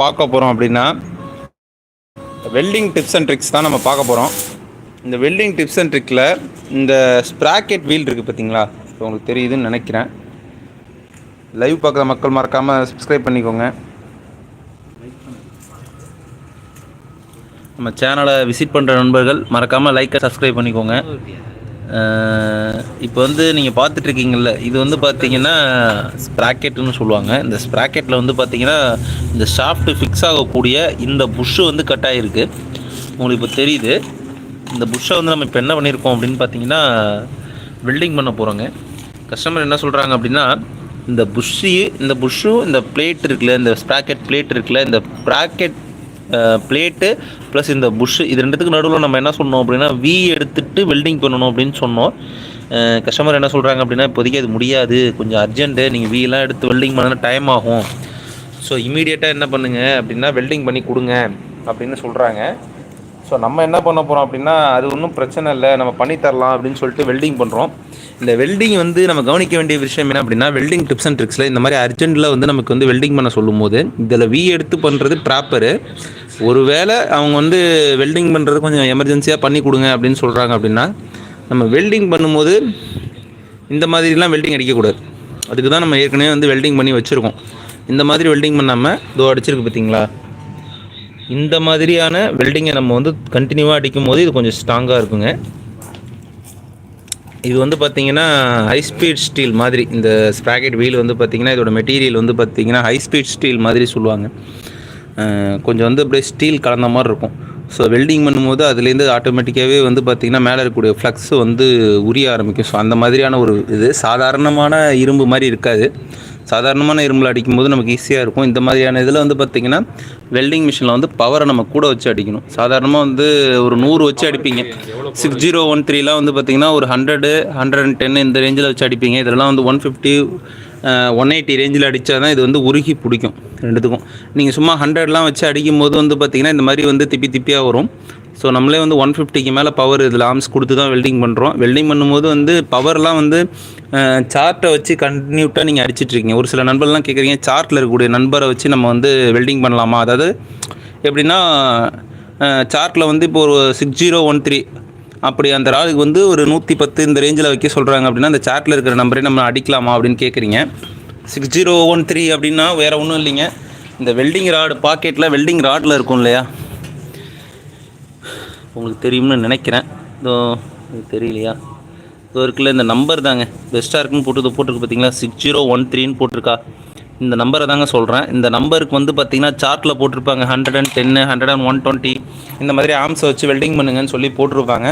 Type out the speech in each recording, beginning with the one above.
பார்க்க போகிறோம் அப்படின்னா வெல்டிங் டிப்ஸ் அண்ட் ட்ரிக்ஸ் தான் நம்ம பார்க்க போகிறோம் இந்த வெல்டிங் டிப்ஸ் அண்ட் ட்ரிக்கில் இந்த ஸ்ப்ராக்கெட் வீல் இருக்குது பார்த்தீங்களா இப்போ உங்களுக்கு தெரியுதுன்னு நினைக்கிறேன். லைவ் பார்க்குற மக்கள் மறக்காமல் சப்ஸ்கிரைப் பண்ணிக்கோங்க. நம்ம சேனலை விசிட் பண்ணுற நண்பர்கள் மறக்காமல் லைக்கை சப்ஸ்கிரைப் பண்ணிக்கோங்க. இப்போ வந்து நீங்கள் பார்த்துட்ருக்கீங்கல்ல இது வந்து பார்த்தீங்கன்னா ஸ்ப்ராக்கெட்டுன்னு சொல்லுவாங்க. இந்த ஸ்ப்ராக்கெட்டில் வந்து பார்த்தீங்கன்னா இந்த ஷாஃப்ட்டு ஃபிக்ஸ் ஆகக்கூடிய இந்த புஷ்ஷு வந்து கட் ஆகிருக்கு உங்களுக்கு இப்போ தெரியுது. இந்த புஷ்ஷை வந்து நம்ம இப்போ என்ன பண்ணியிருக்கோம் அப்படின்னு பார்த்தீங்கன்னா வெல்டிங் பண்ண போகிறோங்க கஸ்டமர் என்ன சொல்கிறாங்க அப்படின்னா இந்த புஷ்ஷு இந்த புஷ்ஷும் இந்த பிளேட் இருக்குல்ல இந்த ஸ்ப்ராக்கெட் பிளேட் இருக்குல்ல இந்த ப்ராக்கெட் பிளேட்டு ப்ளஸ் இந்த புஷ்ஷு இது ரெண்டுத்துக்கு நடுவில் நம்ம என்ன சொன்னோம் அப்படின்னா வி எடுத்துட்டு வெல்டிங் பண்ணணும் அப்படின்னு சொன்னோம். கஸ்டமர் என்ன சொல்கிறாங்க அப்படின்னா இப்போதைக்கு அது முடியாது. கொஞ்சம் அர்ஜென்ட்டு நீங்கள் வீலாம் எடுத்து வெல்டிங் பண்ண டைம் ஆகும். ஸோ இமீடியட்டாக என்ன பண்ணுங்கள் அப்படின்னா வெல்டிங் பண்ணி கொடுங்க அப்படின்னு சொல்கிறாங்க ஸோ நம்ம என்ன பண்ண போகிறோம் அப்படின்னா அது ஒன்றும் பிரச்சனை இல்லை. நம்ம பண்ணி தரலாம் அப்படின்னு சொல்லிட்டு வெல்டிங் பண்ணுறோம் இந்த வெல்டிங் வந்து நம்ம கவனிக்க வேண்டிய விஷயம் என்ன அப்படின்னா வெல்டிங் டிப்ஸ் அண்ட் ட்ரிக்ஸில் இந்த மாதிரி அர்ஜென்ட்டில் வந்து நமக்கு வந்து வெல்டிங் பண்ண சொல்லும் போது இதில் வி எடுத்து பண்ணுறது ப்ராப்பரு ஒருவேளை அவங்க வந்து வெல்டிங் பண்ணுறது கொஞ்சம் எமர்ஜென்சியாக பண்ணி கொடுங்க அப்படின்னு சொல்கிறாங்க அப்படின்னா நம்ம வெல்டிங் பண்ணும்போது இந்த மாதிரிலாம் வெல்டிங் அடிக்கக்கூடாது. அதுக்கு தான் நம்ம ஏற்கனவே வந்து வெல்டிங் பண்ணி வச்சுருக்கோம். இந்த மாதிரி வெல்டிங் பண்ணாமல் இதோ அடிச்சிருக்கு பார்த்தீங்களா இந்த மாதிரியான வெல்டிங்கை நம்ம வந்து கண்டினியூவாக அடிக்கும் போது இது கொஞ்சம் ஸ்ட்ராங்காக இருக்குங்க. இது வந்து பார்த்தீங்கன்னா ஹை ஸ்பீட் ஸ்டீல் மாதிரி இந்த ஸ்ப்ராக்கெட் வீல் வந்து பார்த்தீங்கன்னா இதோட மெட்டீரியல் வந்து பார்த்தீங்கன்னா ஹை ஸ்பீட் ஸ்டீல் மாதிரி சொல்லுவாங்க. கொஞ்சம் வந்து அப்படியே ஸ்டீல் கலந்த மாதிரி இருக்கும். ஸோ வெல்டிங் பண்ணும்போது அதுலேருந்து ஆட்டோமேட்டிக்காகவே வந்து பார்த்திங்கன்னா மேலே இருக்கக்கூடிய ஃப்ளக்ஸ் வந்து உரிய ஆரம்பிக்கும். ஸோ அந்த மாதிரியான ஒரு இது சாதாரணமான இரும்பு மாதிரி இருக்காது. சாதாரணமான இரும்பில் அடிக்கும்போது நமக்கு ஈஸியாக இருக்கும். இந்த மாதிரியான இதில் வந்து பார்த்திங்கன்னா வெல்டிங் மிஷினில் வந்து பவரை நம்ம கூட வச்சு அடிக்கணும். சாதாரணமாக வந்து ஒரு நூறு வச்சு அடிப்பீங்க. சிக்ஸ் ஜீரோ ஒன் த்ரீலாம் வந்து பார்த்திங்கன்னா ஒரு ஹண்ட்ரடு ஹண்ட்ரட் அண்ட் டென் இந்த ரேஞ்சில் வச்சு அடிப்பீங்க. இதெல்லாம் வந்து ஒன் ஃபிஃப்டி ஒன் எயிட்டி ரேஞ்சில் அடித்தா தான் இது வந்து உருகி பிடிக்கும் ரெண்டுத்துக்கும். நீங்கள் சும்மா ஹண்ட்ரட்லாம் வச்சு அடிக்கும் போது வந்து பார்த்திங்கன்னா இந்த மாதிரி வந்து திப்பி திப்பியாக வரும். ஸோ நம்மளே வந்து ஒன் ஃபிஃப்டிக்கு மேலே பவர் இதில் ஆர்ம்ஸ் கொடுத்து தான் வெல்டிங் பண்ணுறோம் வெல்டிங் பண்ணும்போது வந்து பவர்லாம் வந்து சார்ட்டை வச்சு கண்டினியூட்டாக நீங்கள் அடிச்சிட்ருக்கீங்க ஒரு சில நண்பர்லாம் கேட்குறீங்க சார்ட்டில் இருக்கக்கூடிய நண்பரை வச்சு நம்ம வந்து வெல்டிங் பண்ணலாமா? அதாவது எப்படின்னா சார்ட்டில் வந்து இப்போ ஒரு சிக்ஸ் ஜீரோ ஒன் த்ரீ அப்படி அந்த ராலுக்கு வந்து ஒரு நூற்றி பத்து இந்த ரேஞ்சில் வைக்க சொல்கிறாங்க அப்படின்னா அந்த சார்ட்டில் இருக்கிற நம்பரே நம்ம அடிக்கலாமா அப்படின்னு கேட்குறீங்க சிக்ஸ் ஜீரோ ஒன் த்ரீ அப்படின்னா வேறு ஒன்றும் இல்லைங்க. இந்த வெல்டிங் ராடு பாக்கெட்டில் வெல்டிங் ராடில் இருக்கும் இல்லையா? உங்களுக்கு தெரியும்னு நினைக்கிறேன். இதோ தெரியலையா? இதோ இருக்குல்ல இந்த நம்பர் தாங்க. பெஸ்ட்டாக இருக்குன்னு போட்டு போட்டிருக்கு பார்த்தீங்களா சிக்ஸ் ஜீரோ ஒன் த்ரீன்னு போட்டிருக்கா. இந்த நம்பரை தாங்க சொல்கிறேன் இந்த நம்பருக்கு வந்து பார்த்தீங்கன்னா சார்ட்டில் போட்டிருப்பாங்க. ஹண்ட்ரட் அண்ட் டென்னு ஹண்ட்ரட் அண்ட் ஒன் டுவெண்ட்டி இந்த மாதிரி ஆம்ஸை வச்சு வெல்டிங் பண்ணுங்கன்னு சொல்லி போட்டிருப்பாங்க.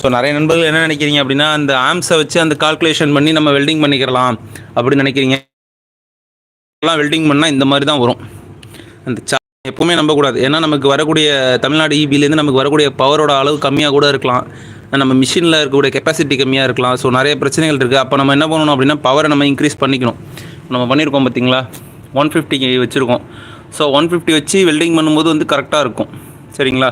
ஸோ நிறைய நண்பர்கள் என்ன நினைக்கிறீங்க அப்படின்னா அந்த ஆம்ஸை வச்சு அந்த கால்குலேஷன் பண்ணி நம்ம வெல்டிங் பண்ணிக்கிறலாம் அப்படின்னு நினைக்கிறீங்க. எல்லாம் வெல்டிங் பண்ணால் இந்த மாதிரி தான் வரும். அந்த சா எப்பவுமே நம்பக்கூடாது. ஏன்னா நமக்கு வரக்கூடிய தமிழ்நாடு இபிலேருந்து நமக்கு வரக்கூடிய பவரோட அளவு கம்மியாக கூட இருக்கலாம். நம்ம மிஷினில் இருக்கக்கூடிய கெப்பாசிட்டி கம்மியாக இருக்கலாம். ஸோ நிறைய பிரச்சனைகள் இருக்குது அப்போ நம்ம என்ன பண்ணணும் அப்படின்னா பவரை நம்ம இன்க்ரீஸ் பண்ணிக்கணும். நம்ம பண்ணியிருக்கோம் பார்த்தீங்களா ஒன் ஃபிஃப்டி வச்சுருக்கோம். ஸோ ஒன் ஃபிஃப்டி வச்சு வெல்டிங் பண்ணும்போது வந்து கரெக்டாக இருக்கும். சரிங்களா?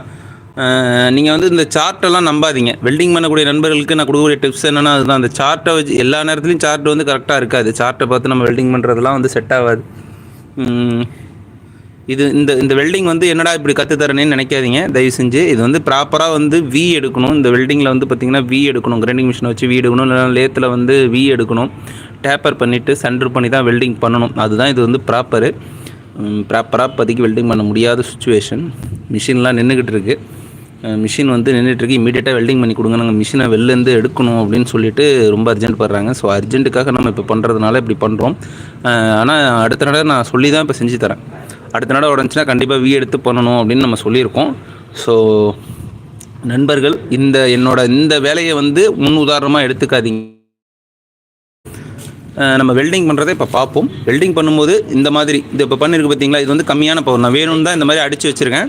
நீங்கள் வந்து இந்த சார்ட்டெல்லாம் நம்பாதீங்க. வெல்டிங் பண்ணக்கூடிய நண்பர்களுக்கு நான் கொடுக்கக்கூடிய டிப்ஸ் என்னென்னா அதுதான். அந்த சார்ட்டை வச்சு எல்லா நேரத்துலையும் சார்ட் வந்து கரெக்டாக இருக்காது. சார்ட்டை பார்த்து நம்ம வெல்டிங் பண்ணுறதுலாம் வந்து செட் ஆகாது. இது இந்த இந்த வெல்டிங் வந்து என்னடா இப்படி கற்று தரேன்னு நினைக்காதீங்க. தயவு செஞ்சு இது வந்து ப்ராப்பராக வந்து வி எடுக்கணும். இந்த வெல்டிங்கில் வந்து பார்த்திங்கன்னா வி எடுக்கணும். கிரைண்டிங் மிஷினை வச்சு வி எடுக்கணும். இல்லைனா லேத்தில் வந்து வி எடுக்கணும். டேப்பர் பண்ணிவிட்டு சென்டர் பண்ணி தான் வெல்டிங் பண்ணணும். அதுதான் இது வந்து ப்ராப்பரு ப்ராப்பராக இப்போதைக்கு வெல்டிங் பண்ண முடியாத சுச்சுவேஷன் மிஷின்லாம் நின்றுக்கிட்டு இருக்குது மிஷின் வந்து நின்றுட்டுருக்கு இமீடியட்டாக வெல்டிங் பண்ணி கொடுங்க. நாங்கள் மிஷினை வெளிலேருந்து எடுக்கணும் அப்படின்னு சொல்லிட்டு ரொம்ப அர்ஜென்ட் படுறாங்க ஸோ அர்ஜென்ட்டுக்காக நம்ம இப்போ பண்ணுறதுனால இப்படி பண்ணுறோம் ஆனால் அடுத்த நடை நான் சொல்லி தான் இப்போ செஞ்சு தரேன். அடுத்த நடை உடஞ்சின்னா கண்டிப்பாக வீ எடுத்து பண்ணணும் அப்படின்னு நம்ம சொல்லியிருக்கோம். ஸோ நண்பர்கள் இந்த என்னோட இந்த வேலையை வந்து முன் உதாரணமாக எடுத்துக்காதீங்க. நம்ம வெல்டிங் பண்ணுறதை இப்போ பார்ப்போம். வெல்டிங் பண்ணும்போது இந்த மாதிரி இது இப்போ பண்ணியிருக்கு பார்த்தீங்களா இது வந்து கம்மியான பவர் நான் வேணும்னு தான் இந்த மாதிரி அடித்து வச்சுருக்கேன்.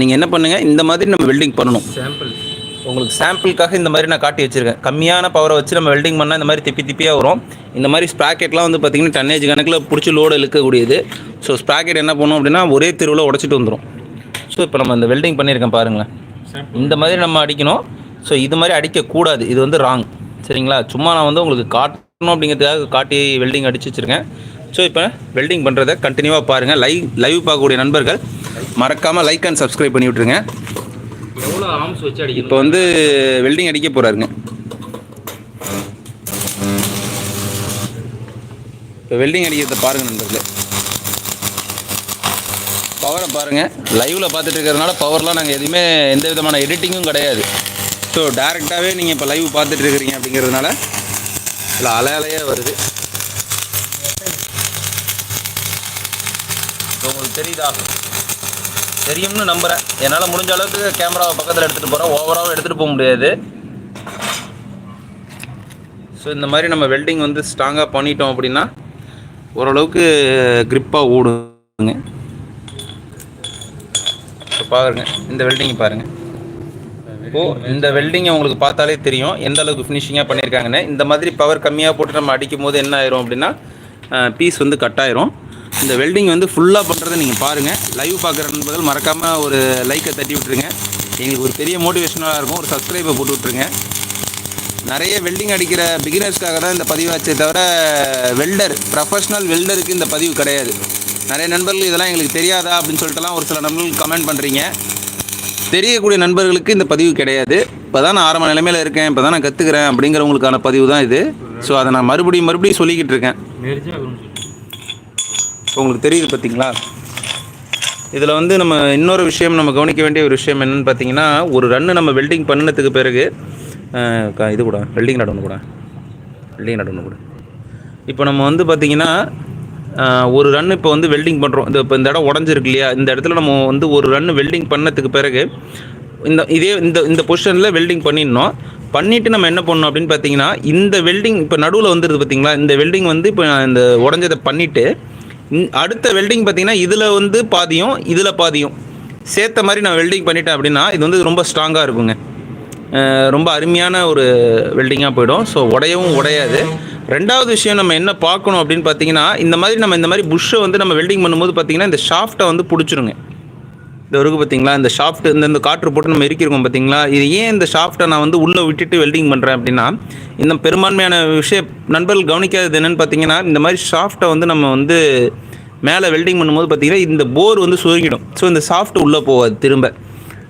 நீங்கள் என்ன பண்ணுங்கள் இந்த மாதிரி நம்ம வெல்டிங் பண்ணணும். சாம்பிள் உங்களுக்கு சாம்பிளுக்காக இந்த மாதிரி நான் காட்டி வச்சுருக்கேன். கம்மியான பவரை வச்சு நம்ம வெல்டிங் பண்ணால் இந்த மாதிரி திப்பி திப்பியாக வரும். இந்த மாதிரி ஸ்ப்ராக்கெட்லாம் வந்து பார்த்திங்கன்னா டன்னேஜ் கணக்கில் பிடிச்சி லோடு இழுக்கக்கூடியது. ஸோ ஸ்ப்ராக்கெட் என்ன பண்ணும் அப்படின்னா ஒரே தெருவில் உடச்சிட்டு வந்துடும் ஸோ இப்போ நம்ம இந்த வெல்டிங் பண்ணியிருக்கேன் பாருங்களேன். இந்த மாதிரி நம்ம அடிக்கணும். ஸோ இது மாதிரி அடிக்கக்கூடாது. இது வந்து ராங் சரிங்களா? சும்மா நான் வந்து உங்களுக்கு காட்டணும் அப்படிங்கிறதுக்காக காட்டி வெல்டிங் அடிச்சு வச்சுருக்கேன். ஸோ இப்போ வெல்டிங் பண்ணுறதை கண்டினியூவாக பாருங்கள் லைவ் லைவ் பார்க்கக்கூடிய நண்பர்கள் மறக்காமல் லைக் அண்ட் சப்ஸ்கிரைப் பண்ணி விட்ருங்க எவ்வளோ வச்சு அடிக்கணும்? இப்போ வந்து வெல்டிங் அடிக்க போகிறாருங்க இப்போ வெல்டிங் அடிக்கிறத பாருங்கள் நண்பர்களே. பவரை பாருங்கள் லைவில் பார்த்துட்டு இருக்கிறதுனால பவர்லாம் நாங்கள் எதுவுமே எந்த விதமான எடிட்டிங்கும் கிடையாது. ஸோ டேரெக்டாகவே நீங்கள் இப்போ லைவ் பார்த்துட்டு இருக்கிறீங்க அப்படிங்கிறதுனால இதில் அலை அலையாக வருது. இப்போ உங்களுக்கு தெரியுதா? தெரியும்னு நம்புகிறேன் என்னால் முடிஞ்ச அளவுக்கு கேமராவை பக்கத்தில் எடுத்துகிட்டு போகிறேன் ஓவராகவும் எடுத்துகிட்டு போக முடியாது. ஸோ இந்த மாதிரி நம்ம வெல்டிங் வந்து ஸ்ட்ராங்காக பண்ணிட்டோம் அப்படின்னா ஓரளவுக்கு க்ரிப்பாக ஓடுங்க. பாருங்க. இந்த வெல்டிங் பாருங்கள் இப்போ இந்த வெல்டிங்கை உங்களுக்கு பார்த்தாலே தெரியும். எந்த அளவுக்கு ஃபினிஷிங்காக பண்ணியிருக்காங்கன்னு இந்த மாதிரி பவர் கம்மியாக போட்டு நம்ம அடிக்கும் போது என்ன ஆயிரும் அப்படின்னா பீஸ் வந்து கட் ஆயிரும். இந்த வெல்டிங் வந்து ஃபுல்லாக பண்ணுறதை நீங்கள் பாருங்கள் லைவ் பார்க்குற நண்பர்கள் மறக்காமல் ஒரு லைக்கை தட்டி விட்டுருங்க. எங்களுக்கு ஒரு பெரிய மோட்டிவேஷனாக இருக்கும். ஒரு சப்ஸ்கிரைபை போட்டு விட்ருங்க நிறைய வெல்டிங் அடிக்கிற பிகினர்ஸ்க்காக தான் இந்த பதிவாச்சே தவிர வெல்டர் ப்ரொஃபஷ்னல் வெல்டருக்கு இந்த பதிவு கிடையாது. நிறைய நண்பர்கள் இதெல்லாம் எங்களுக்கு தெரியாதா அப்படின்னு சொல்லிட்டுலாம் ஒரு சில நண்பர்கள் கமெண்ட் பண்ணுறீங்க தெரியக்கூடிய நண்பர்களுக்கு இந்த பதிவு கிடையாது. இப்போ தான் நான் ஆரம்ப நிலைமையில் இருக்கேன். இப்போ தான் நான் கற்றுக்கிறேன் அப்படிங்கிறவங்களுக்கான பதிவு தான் இது. ஸோ அதை நான் மறுபடியும் மறுபடியும் சொல்லிக்கிட்டு இருக்கேன். உங்களுக்கு தெரியுது பார்த்தீங்களா? இதில் வந்து நம்ம இன்னொரு விஷயம் நம்ம கவனிக்க வேண்டிய ஒரு விஷயம் என்னென்னு பார்த்தீங்கன்னா ஒரு ரன்னு நம்ம வெல்டிங் பண்ணினதுக்கு பிறகு இது கூட வெல்டிங் நடணும் ஒன்று கூட. வெல்டிங் நடணும் ஒன்று கூட. இப்போ நம்ம வந்து பார்த்திங்கன்னா ஒரு ரன் இப்போ வந்து வெல்டிங் பண்ணுறோம் இந்த இப்போ இந்த இடம் உடஞ்சிருக்கு இல்லையா? இந்த இடத்துல நம்ம வந்து ஒரு ரன் வெல்டிங் பண்ணதுக்கு பிறகு இந்த இதே இந்த இந்த பொசிஷனில் வெல்டிங் பண்ணிடணும். பண்ணிவிட்டு நம்ம என்ன பண்ணணும் அப்படின்னு பார்த்தீங்கன்னா இந்த வெல்டிங் இப்போ நடுவில் வந்துடுது பார்த்தீங்களா இந்த வெல்டிங் வந்து இப்போ இந்த உடஞ்சதை பண்ணிவிட்டு அடுத்த வெல்டிங் பார்த்தீங்கன்னா இதில் வந்து பாதியும் இதில் பாதியும். சேர்த்த மாதிரி நான் வெல்டிங் பண்ணிட்டேன் அப்படின்னா இது வந்து ரொம்ப ஸ்ட்ராங்காக இருக்குங்க. ரொம்ப அருமையான ஒரு வெல்டிங்காக போயிடும். ஸோ உடையவும் உடையாது. ரெண்டாவது விஷயம் நம்ம என்ன பார்க்கணும் அப்படின்னு பார்த்தீங்கன்னா இந்த மாதிரி நம்ம இந்த மாதிரி புஷ்ஷை வந்து நம்ம வெல்டிங் பண்ணும்போது பார்த்தீங்கன்னா இந்த ஷாஃப்ட்டை வந்து பிடிச்சிருங்க. இந்த இருக்கு பார்த்தீங்களா இந்த ஷாஃப்ட் இந்த இந்த காற்று போட்டு நம்ம இருக்கிருக்கோம் பார்த்தீங்களா இது ஏன் இந்த ஷாஃப்ட்டை நான் வந்து உள்ளே விட்டுட்டு வெல்டிங் பண்ணுறேன் அப்படின்னா இந்த பெரும்பான்மையான விஷய நண்பர்கள் கவனிக்காதது என்னென்னு பார்த்தீங்கன்னா இந்த மாதிரி ஷாஃப்ட்டை வந்து நம்ம வந்து மேலே வெல்டிங் பண்ணும்போது பார்த்தீங்கன்னா இந்த போர் வந்து சுருங்கிடும். ஸோ இந்த ஷாஃப்ட் உள்ளே போகாது திரும்ப.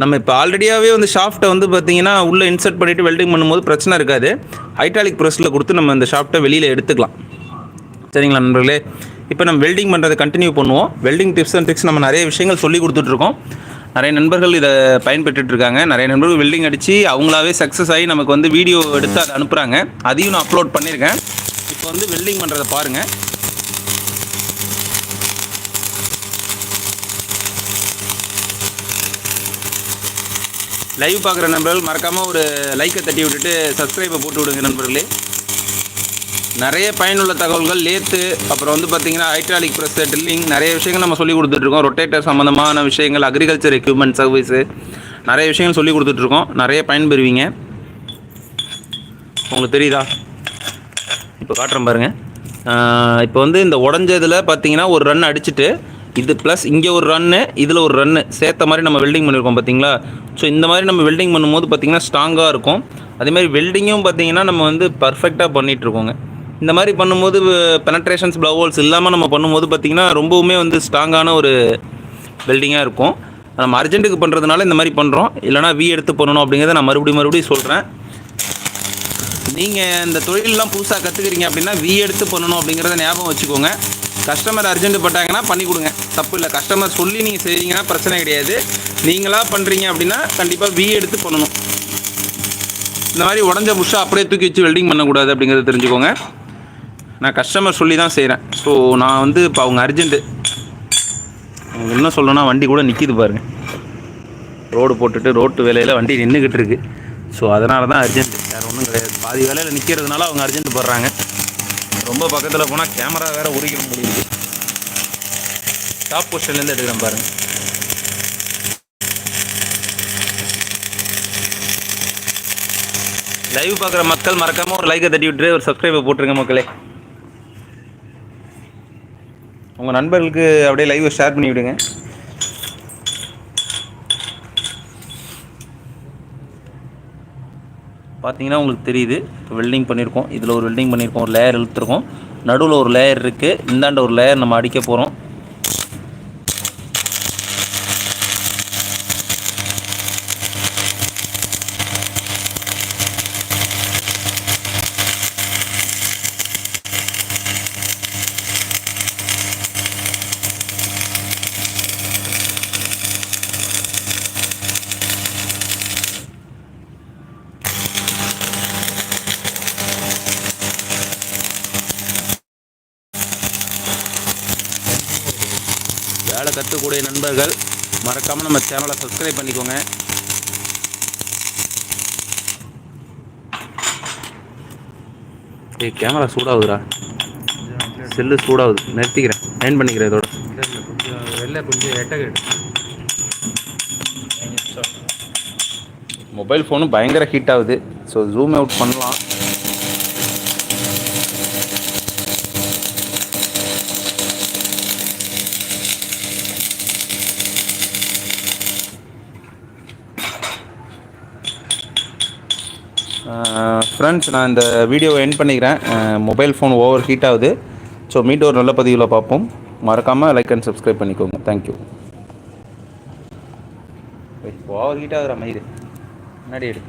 நம்ம இப்போ ஆல்ரெடியாகவே வந்து ஷாஃப்ட்டை வந்து பார்த்தீங்கன்னா உள்ளே இன்சர்ட் பண்ணிவிட்டு வெல்டிங் பண்ணும்போது பிரச்சனை இருக்காது. ஹைட்ராலிக் ப்ரெஸ்ஸில் கொடுத்து நம்ம இந்த ஷாஃப்ட்டை வெளியில் எடுத்துக்கலாம். சரிங்களா நண்பர்களே? இப்போ நம்ம வெல்டிங் பண்ணுறதை கண்டினியூ பண்ணுவோம். வெல்டிங் டிப்ஸ் அண்ட் ட்ரிக்ஸ் நம்ம நிறைய விஷயங்கள் சொல்லி கொடுத்துட்ருக்கோம். நிறைய நண்பர்கள் இதை பயன்பெற்றுட்டு இருக்காங்க நிறைய நண்பர்கள் வெல்டிங் அடித்து அவங்களாவே சக்ஸஸ் ஆகி நமக்கு வந்து வீடியோ எடுத்து அதை அனுப்புகிறாங்க அதையும் நான் அப்லோட் பண்ணியிருக்கேன். இப்போ வந்து வெல்டிங் பண்ணுறதை பாருங்கள் லைவ் பார்க்குற நண்பர்கள் மறக்காமல் ஒரு லைக்கை தட்டி விட்டுட்டு சப்ஸ்கிரைபை போட்டு விடுங்க நண்பர்களே. நிறைய பயனுள்ள தகவல்கள் லேத்து அப்புறம் வந்து பார்த்தீங்கன்னா ஹைட்ராலிக் ப்ரெஸ் ட்ரில்லிங் நிறைய விஷயங்கள் நம்ம சொல்லி கொடுத்துட்ருக்கோம். ரொட்டேட்டர் சம்மந்தமான விஷயங்கள் அக்ரிகல்ச்சர் எக்யூப்மெண்ட் சர்வீஸு நிறைய விஷயங்கள் சொல்லி கொடுத்துட்ருக்கோம். நிறைய பயன்பெறுவீங்க. உங்களுக்கு தெரியுதா? இப்போ காட்டுறேன் பாருங்கள் இப்போ வந்து இந்த உடஞ்சதில் பார்த்தீங்கன்னா ஒரு ரன் அடிச்சுட்டு இது ப்ளஸ் இங்கே ஒரு ரன்னு இதில் ஒரு ரன்னு சேர்த்த மாதிரி நம்ம வெல்டிங் பண்ணியிருக்கோம் பார்த்தீங்களா ஸோ இந்த மாதிரி நம்ம வெல்டிங் பண்ணும்போது பார்த்தீங்கன்னா ஸ்ட்ராங்காக இருக்கும். அதேமாதிரி வெல்டிங்கும் பார்த்தீங்கன்னா நம்ம வந்து பர்ஃபெக்டாக பண்ணிகிட்ருக்கோங்க இந்த மாதிரி பண்ணும்போது பெனட்ரேஷன்ஸ் ப்ளவுல்ஸ் இல்லாமல் நம்ம பண்ணும்போது பார்த்திங்கன்னா ரொம்பவுமே வந்து ஸ்ட்ராங்கான ஒரு வெல்டிங்காக இருக்கும். நம்ம அர்ஜென்ட்டுக்கு பண்ணுறதுனால இந்த மாதிரி பண்ணுறோம் இல்லைனா வி எடுத்து பண்ணணும் அப்படிங்கிறத நான் மறுபடியும் மறுபடியும் சொல்கிறேன் நீங்கள் இந்த தொழிலெலாம் புதுசாக கற்றுக்கிறீங்க அப்படின்னா வி எடுத்து பண்ணணும் அப்படிங்கிறத ஞாபகம் வச்சுக்கோங்க. கஸ்டமர் அர்ஜென்ட் பட்டாங்கன்னா பண்ணி கொடுங்க. தப்பு இல்லை கஸ்டமர் சொல்லி நீங்கள் செய்கிறீங்கன்னா பிரச்சனை கிடையாது. நீங்களாக பண்ணுறீங்க அப்படின்னா கண்டிப்பாக வி எடுத்து பண்ணணும். இந்த மாதிரி உடஞ்ச புஷ்ஷை அப்படியே தூக்கி வச்சு வெல்டிங் பண்ணக்கூடாது அப்படிங்கிறத தெரிஞ்சுக்கோங்க. நான் கஸ்டமர் சொல்லி தான் செய்கிறேன் ஸோ நான் வந்து இப்போ அவங்க அர்ஜென்ட்டு அவங்க என்ன சொல்லணும்னா வண்டி கூட நிற்கிது பாருங்க. ரோடு போட்டுட்டு ரோட்டு வேலையில் வண்டி நின்றுக்கிட்டு இருக்கு. ஸோ அதனால தான் அர்ஜென்ட் வேறு ஒன்றும் கிடையாது. பாதி வேலையில் நிற்கிறதுனால அவங்க அர்ஜென்ட் போடுறாங்க. ரொம்ப பக்கத்தில் போனால் கேமரா வேறு உரிக்க முடியுது. டாப் போர்ஷன்லேருந்து எடுக்கிறேன் பாருங்கள் லைவ் பார்க்குற மக்கள் மறக்காமல் ஒரு லைக்கை தட்டி விட்டுரு ஒரு சப்ஸ்கிரைபை போட்டுருங்க மக்களே. உங்கள் நண்பர்களுக்கு அப்படியே லைவை ஷேர் பண்ணி விடுங்க. பார்த்தீங்கன்னா உங்களுக்கு தெரியுது இப்போ வெல்டிங் பண்ணியிருக்கோம் இதில் ஒரு வெல்டிங் பண்ணியிருக்கோம் ஒரு லேயர் இழுத்துருக்கோம். நடுவில் ஒரு லேயர் இருக்குது இந்தாண்ட ஒரு லேயர் நம்ம அடிக்க போகிறோம் வேலை கற்றுக்கூடிய நண்பர்கள் மறக்காமல் நம்ம சேனலை சப்ஸ்கிரைப் பண்ணிக்கோங்க. ஏய் கேமரா சூடாகுதுடா. செல்லு சூடாகுது. நிறுத்திக்கிறேன். நைன் பண்ணிக்கிறேன் இதோட. கொஞ்சம் வெளில கொஞ்சம் எட்டகேடு மொபைல் ஃபோனு பயங்கர ஹீட் ஆகுது. ஸோ ஜூம் அவுட் பண்ணலாம். ஃப்ரெண்ட்ஸ் நான் இந்த வீடியோவை என் பண்ணிக்கிறேன். மொபைல் ஃபோன் ஓவர் ஹீட் ஆகுது. ஸோ மீண்டும் ஒரு நல்ல பதிவில் பார்ப்போம். மறக்காமல் லைக் அண்ட் சப்ஸ்கிரைப் பண்ணிக்கோங்க. தேங்க்யூ ஓவர் ஹீட் ஆகுற மயிறு முன்னாடி எடு.